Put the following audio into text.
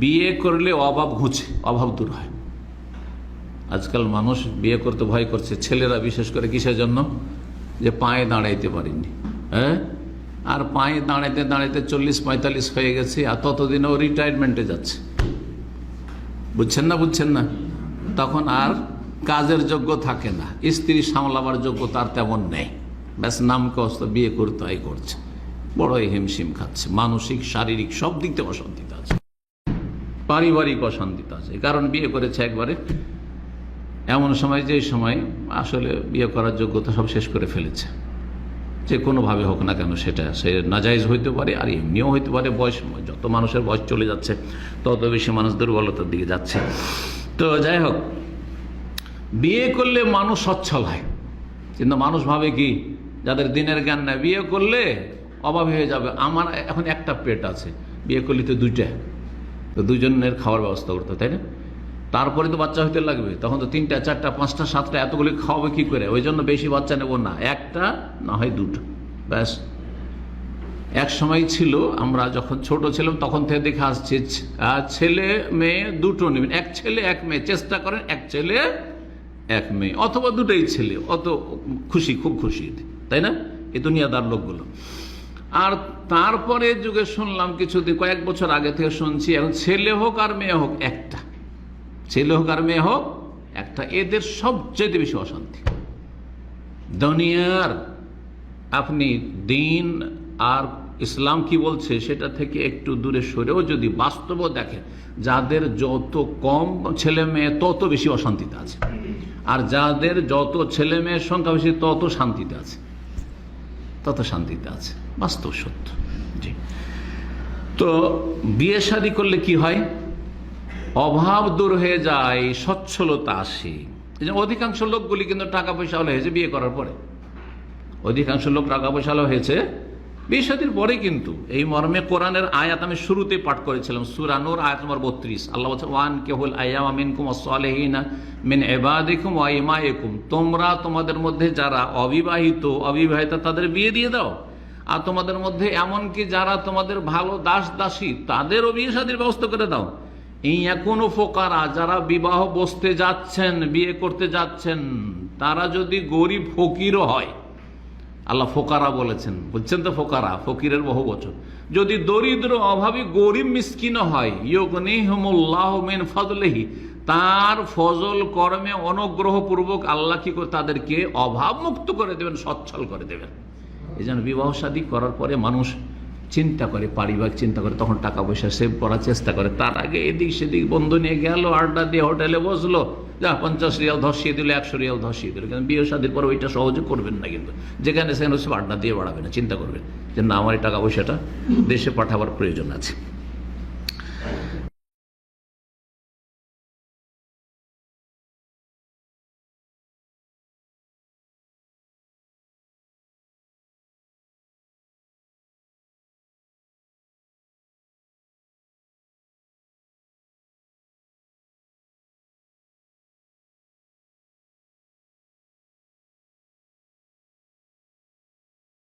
বিয়ে করলে অভাব ঘুচে, অভাব দূর হয়। আজকাল মানুষ বিয়ে করতে ভয় করছে, ছেলেরা বিশেষ করে কিসের জন্য? যে পায়ে দাঁড়াইতে পারেনি হ্যাঁ? আর পায়ে দাঁড়াইতে দাঁড়াইতে চল্লিশ পঁয়তাল্লিশ হয়ে গেছে, আর ততদিনেও রিটায়ারমেন্টে যাচ্ছে। বুঝছেন না বুঝছেন না? তখন আর কাজের যোগ্য থাকে না, স্ত্রী সামলাবার যোগ্য তার তেমন নেই। ব্যাস নামকে অস্ত বিয়ে করতে হয়, করছে। বড়ই হিমশিম খাচ্ছে, মানসিক, শারীরিক সব দিক থেকে পারিবারিক অশান্তিতে আছে। কারণ বিয়ে করেছে একবারে। এমন সময় যে সময় আসলে বিয়ে করার যোগ্যতা সব শেষ করে ফেলেছে। যে কোনোভাবে হোক না কেন সেটা সে নাজাইজ হইতে পারে আর এমনিও হইতে পারে। বয়স, যত মানুষের বয়স চলে যাচ্ছে, তত বেশি মানুষ দুর্বলতার দিকে যাচ্ছে। তো যাই হোক, বিয়ে করলে মানুষ সচ্ছল হয়। কিন্তু মানুষ ভাবে কি, যাদের দিনের জ্ঞান নেই, বিয়ে করলে অভাব হয়ে যাবে। আমার এখন একটা পেট আছে। বিয়ে করলে তো দুইটা। তো দুজনের খাওয়ার ব্যবস্থা করতে তাই না? তারপরে তো বাচ্চা হইতে লাগবে, তখন তো তিনটা, চারটা, পাঁচটা, সাতটা এতগুলি খাওয়াবে কি করে? ওই জন্য বেশি বাচ্চা নেব না। একটা না হয় দুটো। ব্যাস। এক সময় ছিল, আমরা যখন ছোট ছিলাম, তখন থেকে দেখে আসছি ছেলে, মেয়ে দুটো নেবেন। এক ছেলে, এক মেয়ে। চেষ্টা করেন, এক ছেলে, এক মেয়ে। অথবা দুটোই ছেলে। অত খুশি, খুব খুশি। তাই না? এই দুনিয়াদার লোকগুলো। আর তারপরে যুগে শুনলাম কিছুদিন, কয়েক বছর আগে থেকে শুনছি, এখন ছেলে হোক আর মেয়ে হোক একটা। ছেলে হোক আর মেয়ে হোক একটা, এদের সবচেয়ে বেশি অশান্তি। দুনিয়ার আপনি দিন আর ইসলাম কি বলছে সেটা থেকে একটু দূরে সরেও যদি বাস্তব দেখেন, যাদের যত কম ছেলে মেয়ে, তত বেশি অশান্তিতে আছে। আর যাদের যত ছেলে মেয়ের সংখ্যা বেশি, তত শান্তিতে আছে। তত শান্তিতে আছে, বাস্তব সত্য। জি। তো বিয়ে শাদী করলে কি হয়? অভাব দূর হয়ে যায়, সচ্ছলতা আসে। অধিকাংশ লোকগুলি কিন্তু টাকা পয়সা হলে হয়েছে বিয়ে করার পরে। অধিকাংশ লোক টাকা পয়সা হয়েছে বিয়ে শাদীর পরে কিন্তু এই মর্মে কোরআনের আয়াত আমি শুরুতে পাঠ করেছিলাম। সুরানুর আয়াত নম্বর বত্রিশ। আল্লাহ বলছে, ওয়ান কেহুল আয়াম মিনকুম আসলেহিনা মিন এবাদিকুম ওয়া ইমাইকুম। তোমরা তোমাদের মধ্যে যারা অবিবাহিত, অবিবাহিতা তাদের বিয়ে দিয়ে দাও। আর তোমাদের মধ্যে এমনকি যারা তোমাদের ভালো দাস দাসী, তাদেরও বিয়ে শাদীর ব্যবস্থা করে দাও। এই এখনও ফোকারা, যারা বিবাহ বসতে যাচ্ছেন, বিয়ে করতে যাচ্ছেন, তারা যদি গরিব ফকিরও হয় আল্লাহ ফোকারা বলেছেন। বলছেন তো ফোকারা, ফকিরের বহু বছর যদি দরিদ্র, অভাবী, গরিব, মিসকিন হয় তার ফজল কর্মে অনুগ্রহপূর্বক আল্লাহ কি তাদেরকে অভাব মুক্ত করে দেবেন, সচ্ছল করে দেবেন। এই জন্য বিবাহ শাদী করার পরে মানুষ চিন্তা করে, পারিবারিক চিন্তা করে, তখন টাকা পয়সা সেভ করার চেষ্টা করে। তার আগে এদিক সেদিক বন্ধু নিয়ে গেল, আড্ডা দিয়ে হোটেলে বসল। যা, পঞ্চাশ রিয়াল ধসিয়ে দিল, একশো রিয়াল ধসিয়ে দিল। কিন্তু বিয়ে শাদির পর ওইটা সহজে করবেন না কিন্তু। যেখানে সেখানে সব আড্ডা দিয়ে বাড়াবে না, চিন্তা করবেন যে না, আমার এই টাকা পয়সাটা দেশে পাঠাবার প্রয়োজন আছে।